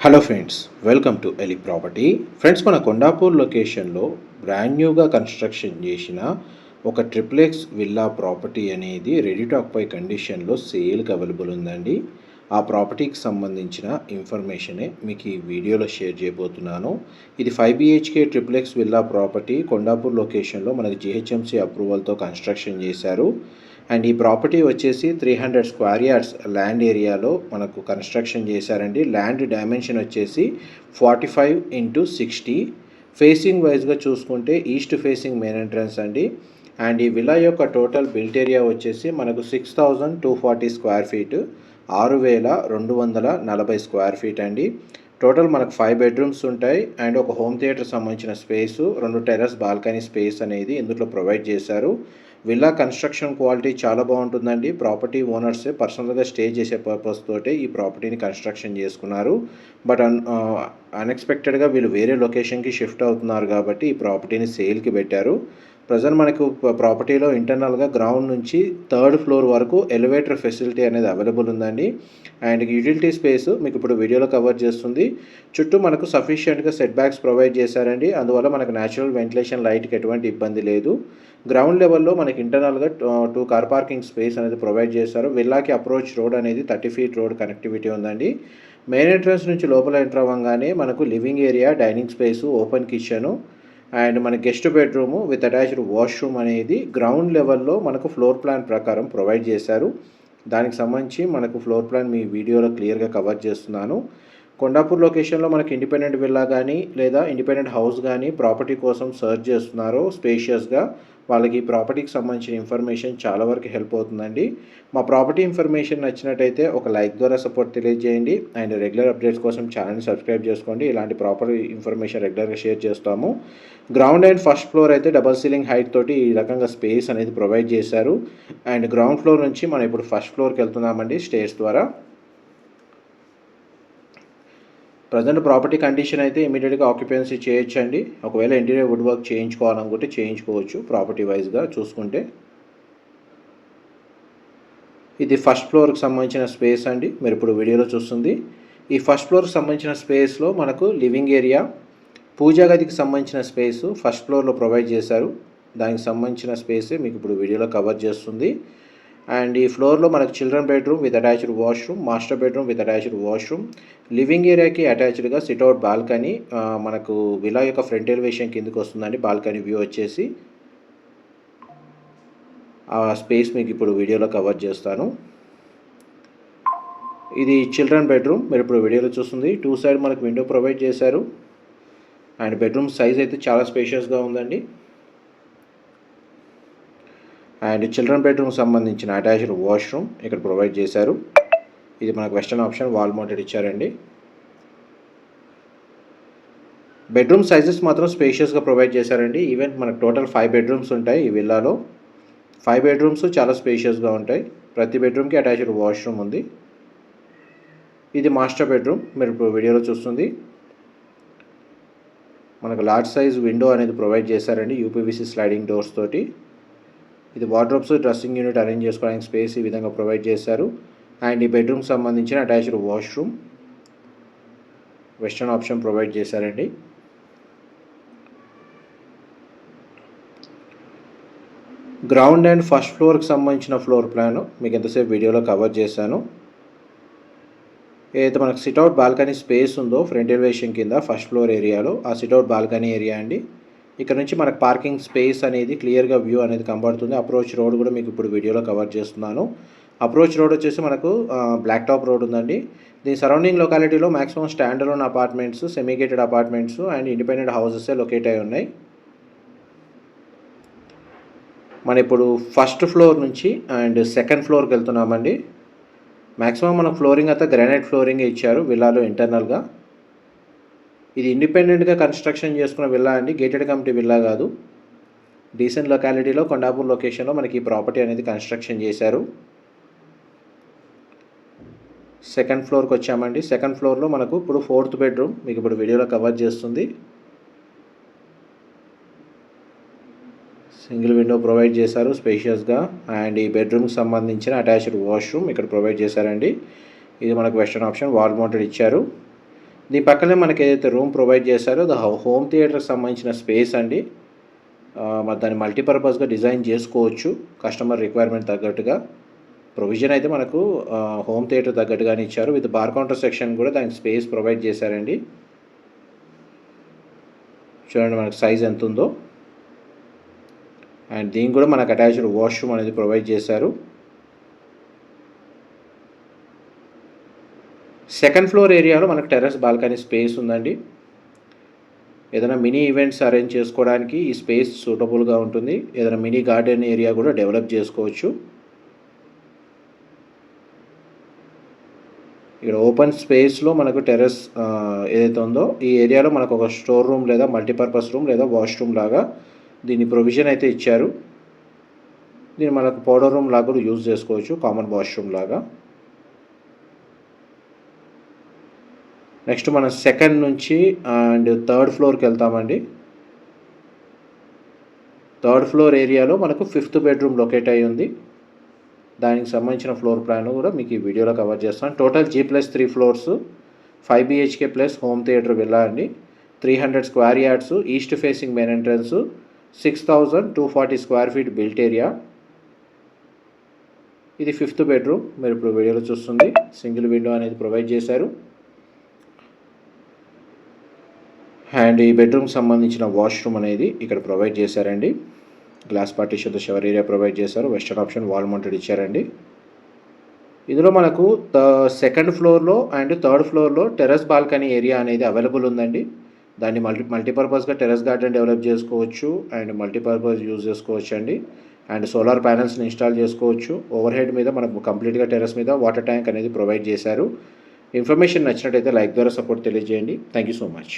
Hello friends welcome to Eli property friends మన కొండాపూర్ లొకేషన్లో brand న్యూగా కన్స్ట్రక్షన్ చేసిన ఒక ట్రిప్లెక్స్ విల్లా ప్రాపర్టీ అనేది రెడీ టు ఆక్యుపై కండిషన్లో సేల్కి అవైలబుల్ ఉందండి. ఆ ప్రాపర్టీకి సంబంధించిన ఇన్ఫర్మేషనే మీకు ఈ వీడియోలో షేర్ చేయబోతున్నాను. ఇది five BHK triplex villa property Kondapur లొకేషన్లో మనకి జిహెచ్ఎంసీ అప్రూవల్తో కన్స్ట్రక్షన్ చేశారు. అండ్ ఈ ప్రాపర్టీ వచ్చేసి three hundred square yards land ఏరియాలో మనకు కన్స్ట్రక్షన్ చేశారండి. ల్యాండ్ డైమెన్షన్ వచ్చేసి forty five into sixty facing వైజ్గా చూసుకుంటే ఈస్ట్ ఫేసింగ్ మెయిన్ ఎంట్రన్స్ అండి. అండ్ ఈ విలా యొక్క టోటల్ బిల్ట్ ఏరియా వచ్చేసి మనకు six thousand two forty square feet ఆరు వేల రెండు వందల నలభై స్క్వేర్ ఫీట్ అండి. టోటల్ మనకు ఫైవ్ బెడ్రూమ్స్ ఉంటాయి. అండ్ ఒక హోమ్ థియేటర్ సంబంధించిన స్పేసు రెండు టెరస్ బాల్కనీ స్పేస్ అనేది ఇందులో ప్రొవైడ్ చేశారు. విల్లా కన్స్ట్రక్షన్ క్వాలిటీ చాలా బాగుంటుందండి. ప్రాపర్టీ ఓనర్సే పర్సనల్గా స్టే చేసే పర్పస్ తోటే ఈ ప్రాపర్టీని కన్స్ట్రక్షన్ చేసుకున్నారు. బట్ అన్ అన్ఎక్స్పెక్టెడ్గా వీళ్ళు వేరే లొకేషన్కి షిఫ్ట్ అవుతున్నారు కాబట్టి ఈ ప్రాపర్టీని సేల్కి పెట్టారు. ప్రజెంట్ మనకు ప్రాపర్టీలో ఇంటర్నల్గా గ్రౌండ్ నుంచి థర్డ్ ఫ్లోర్ వరకు ఎలివేటర్ ఫెసిలిటీ అనేది అవైలబుల్ ఉందండి. అండ్ యూటిలిటీ స్పేస్ మీకు ఇప్పుడు వీడియోలో కవర్ చేస్తుంది. చుట్టూ మనకు సఫిషియెంట్గా సెట్ బ్యాక్స్ ప్రొవైడ్ చేశారండి. అందువల్ల మనకు న్యాచురల్ వెంటిలేషన్ లైట్కి ఎటువంటి ఇబ్బంది లేదు. గ్రౌండ్ లెవెల్లో మనకి ఇంటర్నల్గా టూ కార్ పార్కింగ్ స్పేస్ అనేది ప్రొవైడ్ చేశారు. విల్లాకి అప్రోచ్ రోడ్ అనేది థర్టీ ఫీట్ రోడ్ కనెక్టివిటీ ఉందండి. మెయిన్ ఎంట్రన్స్ నుంచి లోపల ఎంటర్ అవ్వగానే మనకు living area dining space open kitchen and మన guest bedroom with attached washroom అనేది గ్రౌండ్ లెవెల్లో మనకు ఫ్లోర్ ప్లాన్ ప్రకారం ప్రొవైడ్ చేశారు. దానికి సంబంధించి మనకు ఫ్లోర్ ప్లాన్ మీ వీడియోలో క్లియర్గా కవర్ చేస్తున్నాను. కొండాపూర్ లొకేషన్లో మనకి ఇండిపెండెంట్ విల్లా కానీ లేదా ఇండిపెండెంట్ హౌస్ కానీ ప్రాపర్టీ కోసం సర్చ్ చేస్తున్నారో స్పేషియస్గా వాళ్ళకి ఈ ప్రాపర్టీకి సంబంధించిన ఇన్ఫర్మేషన్ చాలా వరకు హెల్ప్ అవుతుందండి. మా ప్రాపర్టీ ఇన్ఫర్మేషన్ నచ్చినట్టయితే ఒక లైక్ ద్వారా సపోర్ట్ తెలియజేయండి. అండ్ రెగ్యులర్ అప్డేట్స్ కోసం ఛానల్ని సబ్స్క్రైబ్ చేసుకోండి. ఇలాంటి ప్రాపర్టీ ఇన్ఫర్మేషన్ రెగ్యులర్గా షేర్ చేస్తాము. గ్రౌండ్ అండ్ ఫస్ట్ ఫ్లోర్ అయితే డబల్ సీలింగ్ హైట్ తోటి ఈ రకంగా స్పేస్ అనేది ప్రొవైడ్ చేశారు. అండ్ గ్రౌండ్ ఫ్లోర్ నుంచి మనం ఇప్పుడు ఫస్ట్ ఫ్లోర్కి వెళ్తున్నామండి స్టేర్స్ ద్వారా. ప్రజెంట్ ప్రాపర్టీ కండిషన్ అయితే ఇమీడియట్గా ఆక్యుపెన్సీ చేయొచ్చండి. ఒకవేళ ఇంటీరియర్ వుడ్ వర్క్ చేయించుకోవాలనుకుంటే చేయించుకోవచ్చు ప్రాపర్టీ వైజ్గా చూసుకుంటే. ఇది ఫస్ట్ ఫ్లోర్కి సంబంధించిన స్పేస్ అండి. మీరు ఇప్పుడు వీడియోలో చూస్తుంది. ఈ ఫస్ట్ ఫ్లోర్కి సంబంధించిన స్పేస్లో మనకు లివింగ్ ఏరియా పూజా గదికి సంబంధించిన స్పేస్ ఫస్ట్ ఫ్లోర్లో ప్రొవైడ్ చేశారు. దానికి సంబంధించిన స్పేసే మీకు ఇప్పుడు వీడియోలో కవర్ చేస్తుంది. అండ్ ఈ ఫ్లోర్లో మనకు children bedroom with attached washroom master bedroom with attached washroom. Living ఏరియాకి అటాచ్డ్గా సిట్అవుట్ బాల్కనీ మనకు విలా యొక్క ఫ్రంట్ ఎలివేషన్ కిందకి వస్తుందండి బాల్కనీ వ్యూ వచ్చేసి. ఆ స్పేస్ మీకు ఇప్పుడు వీడియోలో కవర్ చేస్తాను. ఇది చిల్డ్రన్ బెడ్రూమ్ మీరు ఇప్పుడు వీడియోలో చూస్తుంది. టూ సైడ్ మనకు విండో ప్రొవైడ్ చేశారు. అండ్ బెడ్రూమ్ సైజ్ అయితే చాలా స్పేషియస్గా ఉందండి. అండ్ చిల్డ్రన్ బెడ్రూమ్ సంబంధించిన అటాచ్డ్ వాష్రూమ్ ఇక్కడ ప్రొవైడ్ చేశారు. ఇది మనకు వెస్టర్న్ ఆప్షన్ వాల్ మౌంటెడ్ ఇచ్చారండి. బెడ్రూమ్ సైజెస్ మాత్రం స్పేషియస్గా ప్రొవైడ్ చేశారండి. ఈవెన్ మనకు టోటల్ ఫైవ్ బెడ్రూమ్స్ ఉంటాయి ఈ విల్లాలో. ఫైవ్ బెడ్రూమ్స్ చాలా స్పేషియస్గా ఉంటాయి. ప్రతి బెడ్రూమ్కి అటాచ్డ్ వాష్రూమ్ ఉంది. ఇది మాస్టర్ బెడ్రూమ్. మీరు ఇప్పుడు వీడియోలో చూస్తుంది. మనకు లార్జ్ సైజ్ విండో అనేది ప్రొవైడ్ చేశారండి. యూపీవీసీ స్లైడింగ్ డోర్స్ తోటి. ఇది వార్డ్రోబ్స్ డ్రెస్సింగ్ యూనిట్ అరేంజ్ చేసుకోవడానికి స్పేస్ ఈ విధంగా ప్రొవైడ్ చేశారు. అండ్ ఈ బెడ్రూమ్ సంబంధించిన attached washroom western option provide చేశారండి. గ్రౌండ్ అండ్ ఫస్ట్ ఫ్లోర్కి సంబంధించిన ఫ్లోర్ ప్లాన్ మీకు ఎంతసేపు వీడియోలో కవర్ చేశాను. ఏదైతే మనకు సిట్అవుట్ బాల్కనీ స్పేస్ ఉందో ఫ్రంట్ ఎలివేషన్ కింద ఫస్ట్ ఫ్లోర్ ఏరియాలో ఆ సిట్అవుట్ బాల్కనీ ఏరియా అండి. ఇక్కడ నుంచి మనకు పార్కింగ్ స్పేస్ అనేది క్లియర్గా వ్యూ అనేది కనబడుతుంది. అప్రోచ్ రోడ్ కూడా మీకు ఇప్పుడు వీడియోలో కవర్ చేస్తున్నాను. అప్రోచ్ రోడ్ వచ్చేసి మనకు బ్లాక్ టాప్ రోడ్ ఉందండి. దీని surrounding లొకాలిటీలో maximum stand alone apartments semi gated apartments and independent houses locate అయి ఉన్నాయి. మన ఇప్పుడు ఫస్ట్ ఫ్లోర్ నుంచి అండ్ సెకండ్ ఫ్లోర్కి వెళ్తున్నామండి. మ్యాక్సిమం మన ఫ్లోరింగ్ అంతా గ్రానైట్ ఫ్లోరింగ్ ఇచ్చారు విల్లాలో ఇంటర్నల్గా ఇది ఇండిపెండెంట్గా కన్స్ట్రక్షన్ చేసుకున్న విల్లా అండి. గేటెడ్ కమిటీ విల్లా కాదు. డీసెంట్ లొకాలిటీలో కొండాపూర్ లొకేషన్లో మనకి ఈ ప్రాపర్టీ అనేది కన్స్ట్రక్షన్ చేశారు. సెకండ్ ఫ్లోర్కి వచ్చామండి. సెకండ్ ఫ్లోర్లో మనకు ఇప్పుడు ఫోర్త్ బెడ్రూమ్ మీకు ఇప్పుడు వీడియోలో కవర్ చేస్తుంది. సింగిల్ విండో ప్రొవైడ్ చేశారు స్పేషియస్గా. అండ్ ఈ బెడ్రూమ్కి సంబంధించిన అటాచ్డ్ వాష్రూమ్ ఇక్కడ ప్రొవైడ్ చేశారండి. ఇది మనకు వెస్టర్న్ ఆప్షన్. వాల్ మౌంటెడ్ ఇచ్చారు. దీని పక్కనే మనకి ఏదైతే రూమ్ ప్రొవైడ్ చేశారో ద హోమ్ థియేటర్కి సంబంధించిన స్పేస్ అండి. మరి దాన్ని మల్టీపర్పస్గా డిజైన్ చేసుకోవచ్చు కస్టమర్ రిక్వైర్మెంట్ తగ్గట్టుగా. ప్రొవిజన్ అయితే మనకు హోమ్ థియేటర్ తగ్గట్టుగానే ఇచ్చారు. విత్ బార్ కౌంటర్ సెక్షన్ కూడా దానికి స్పేస్ ప్రొవైడ్ చేశారండి. చూడండి మనకు సైజ్ ఎంత ఉందో అండ్ దీనికి కూడా మనకు అటాచ్డ్ వాష్రూమ్ అనేది ప్రొవైడ్ చేశారు. సెకండ్ ఫ్లోర్ ఏరియాలో మనకు టెర్రస్ బాల్కనీ స్పేస్ ఉందండి. ఏదైనా మినీ ఈవెంట్స్ అరేంజ్ చేసుకోవడానికి ఈ స్పేస్ సూటబుల్గా ఉంటుంది. ఏదైనా మినీ గార్డెన్ ఏరియా కూడా డెవలప్ చేసుకోవచ్చు. ఇక్కడ ఓపెన్ స్పేస్లో మనకు టెర్రస్ ఏదైతే ఉందో ఈ ఏరియాలో మనకు ఒక స్టోర్ రూమ్ లేదా మల్టీపర్పస్ రూమ్ లేదా వాష్రూమ్ లాగా దీని ప్రొవిజన్ అయితే ఇచ్చారు. దీన్ని మనకు పౌడర్ రూమ్ లాగా కూడా యూజ్ చేసుకోవచ్చు కామన్ వాష్రూమ్ లాగా. నెక్స్ట్ మనం సెకండ్ నుంచి అండ్ థర్డ్ ఫ్లోర్కి వెళ్తామండి. థర్డ్ ఫ్లోర్ ఏరియాలో మనకు ఫిఫ్త్ బెడ్రూమ్ లొకేట్ అయి ఉంది. దానికి సంబంధించిన ఫ్లోర్ ప్లాన్ కూడా మీకు ఈ వీడియోలో కవర్ చేస్తాను total G plus three floors five BHK plus home theatre villa అండి. Three hundred square yards east facing main entrance six thousand two forty square feet built area. ఇది ఫిఫ్త్ బెడ్రూమ్ మీరు ఇప్పుడు వీడియోలో చూస్తుంది. సింగిల్ విండో అనేది provide చేశారు. And ఈ బెడ్రూమ్కి సంబంధించిన వాష్రూమ్ అనేది ఇక్కడ ప్రొవైడ్ చేశారండి. గ్లాస్ పార్టీషన్తో షవర్ ఏరియా ప్రొవైడ్ చేశారు. వెస్టర్న్ ఆప్షన్ వాల్ మౌంటెడ్ ఇచ్చారండి. ఇందులో మనకు సెకండ్ ఫ్లోర్లో అండ్ థర్డ్ ఫ్లోర్లో టెర్రస్ బాల్కనీ ఏరియా అనేది అవైలబుల్ ఉందండి. దాన్ని మల్టీ మల్టీపర్పస్గా టెర్రస్ గార్డెన్ డెవలప్ చేసుకోవచ్చు అండ్ మల్టీపర్పస్ యూజ్ చేసుకోవచ్చు అండి అండ్ సోలార్ ప్యానల్స్ని ఇన్స్టాల్ చేసుకోవచ్చు. ఓవర్ హెడ్ మీద మనకు కంప్లీట్గా టెర్రస్ మీద వాటర్ ట్యాంక్ అనేది ప్రొవైడ్ చేశారు. ఇన్ఫర్మేషన్ నచ్చినట్టయితే లైక్ ద్వారా సపోర్ట్ తెలియజేయండి. Thank you so much